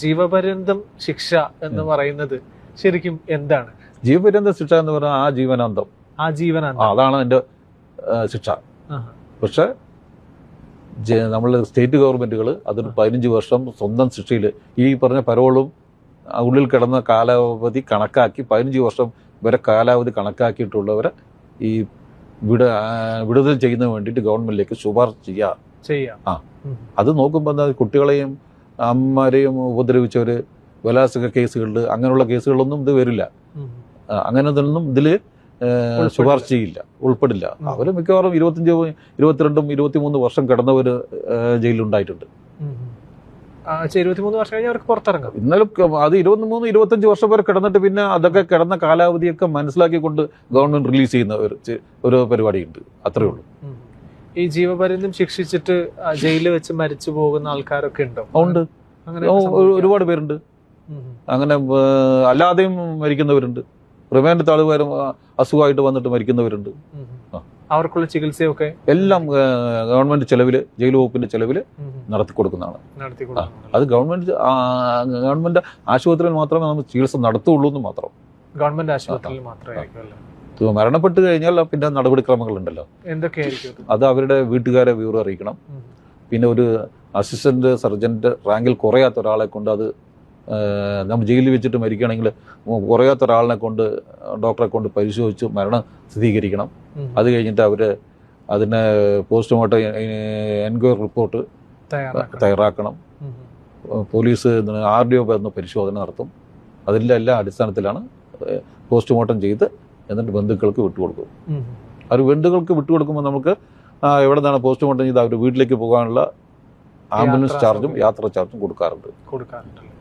ജീവപര്യന്തം ശിക്ഷ എന്ന് പറയുന്നത് ശരിക്കും എന്താണ്? ജീവപര്യന്ത ശിക്ഷ എന്ന് പറഞ്ഞാൽ ആ ജീവനാന്തം. ആ ജീവനാന്തം. അതാണ് അതിന്റെ ശിക്ഷ. പക്ഷെ നമ്മൾ സ്റ്റേറ്റ് ഗവൺമെന്റുകൾ അതൊരു പതിനഞ്ച് വർഷം സ്വന്തം ശിക്ഷയിൽ ഈ പറഞ്ഞ പരോളും ഉള്ളിൽ കിടന്ന കാലാവധി കണക്കാക്കി പതിനഞ്ച് വർഷം വരെ കാലാവധി കണക്കാക്കിയിട്ടുള്ളവരെ ഈ വിട വിടുതൽ ചെയ്യുന്നതിന് വേണ്ടിയിട്ട് ഗവൺമെന്റിലേക്ക് ശുപാർശ ചെയ്യാം. ആ. അത് നോക്കുമ്പോൾ കുട്ടികളെയും അമ്മമാരെയും ഉപദ്രവിച്ചവർ ബലാത്സംഗ കേസുകളിൽ അങ്ങനെയുള്ള കേസുകളൊന്നും ഇത് വരില്ല. അങ്ങനെ ഇതൊന്നും ഇതിൽ. ശുപാർശ ചെയ്യില്ല ഉൾപ്പെടില്ല. അവർ മിക്കവാറും ഇരുപത്തിയഞ്ച് ഇരുപത്തിരണ്ടും ഇരുപത്തിമൂന്ന് വർഷം കിടന്നവർ ജയിലിലുണ്ടായിട്ടുണ്ട്. ഇന്നലും ഇരുപത്തിമൂന്ന് വർഷം കഴിഞ്ഞ് അവർക്ക് പുറത്തിറങ്ങാം. ഇന്നലെ ക- അത് ഇരുപത്തിമൂന്ന് ഇരുപത്തഞ്ച് വർഷം വരെ കിടന്നിട്ട് പിന്നെ അതൊക്കെ കിടന്ന കാലാവധിയൊക്കെ മനസ്സിലാക്കിക്കൊണ്ട് ഗവൺമെന്റ് റിലീസ് ചെയ്യുന്ന ഒരു ഒരു പരിപാടിയുണ്ട്. അത്രയേ ഉള്ളൂ. ഈ ജീവപര്യന്തം ശിക്ഷിച്ചിട്ട് ജയിലിൽ വെച്ച് മരിച്ചു പോകുന്ന ആൾക്കാരൊക്കെ ഉണ്ടോ? ഉണ്ട്. അങ്ങനെ ഒരുപാട് പേരുണ്ട്. അങ്ങനെ അല്ലാതെയും മരിക്കുന്നവരുണ്ട്. റിമാൻഡ് താളുകാരും അസുഖമായിട്ട് വന്നിട്ട് മരിക്കുന്നവരുണ്ട്. അവർക്കുള്ള ചികിത്സയൊക്കെ എല്ലാം ഗവൺമെന്റ് ചെലവിൽ ജയിൽ വകുപ്പിന്റെ ചെലവിൽ നടത്തി കൊടുക്കുന്നതാണ്. അത് ഗവൺമെന്റ് ഗവൺമെന്റ് ആശുപത്രിയിൽ മാത്രമേ നമ്മൾ ചികിത്സ നടത്തുള്ളൂ എന്ന് മാത്രം. ഗവൺമെന്റ് ആശുപത്രിയിൽ മാത്രമേ മരണപ്പെട്ട്. കഴിഞ്ഞാൽ പിന്നെ നടപടിക്രമങ്ങളുണ്ടല്ലോ. എന്തൊക്കെയായിരിക്കും അത്? അവരുടെ വീട്ടുകാരെ വിവരം അറിയിക്കണം പിന്നെ ഒരു അസിസ്റ്റന്റ് സർജന്റ് റാങ്കിൽ കുറയാത്ത ഒരാളെ കൊണ്ട് അത് നമ്മൾ ജയിലിൽ വെച്ചിട്ട് മരിക്കുകയാണെങ്കിൽ കുറയാത്ത ഒരാളിനെ കൊണ്ട് ഡോക്ടറെ കൊണ്ട് പരിശോധിച്ച് മരണം സ്ഥിരീകരിക്കണം. അത് കഴിഞ്ഞിട്ട് അവർ അതിനെ പോസ്റ്റ്മോർട്ടം എൻക്വയറി റിപ്പോർട്ട് തയ്യാറാക്കണം. തയ്യാറാക്കണം. പോലീസ് ആർ ഡി ഒ പരിശോധന നടത്തും. അതിന്റെ എല്ലാ അടിസ്ഥാനത്തിലാണ് പോസ്റ്റ്മോർട്ടം ചെയ്ത് എന്നിട്ട് ബന്ധുക്കൾക്ക് വിട്ടുകൊടുക്കും. അവർ ബന്ധുക്കൾക്ക് വിട്ടുകൊടുക്കുമ്പോൾ നമുക്ക് എവിടെ നിന്നാണ് പോസ്റ്റ്മോർട്ടം ചെയ്ത് അവർ വീട്ടിലേക്ക് പോകാനുള്ള ആംബുലൻസ് ചാർജും യാത്ര ചാർജും കൊടുക്കാറുണ്ട്. കൊടുക്കാറുണ്ടല്ലോ?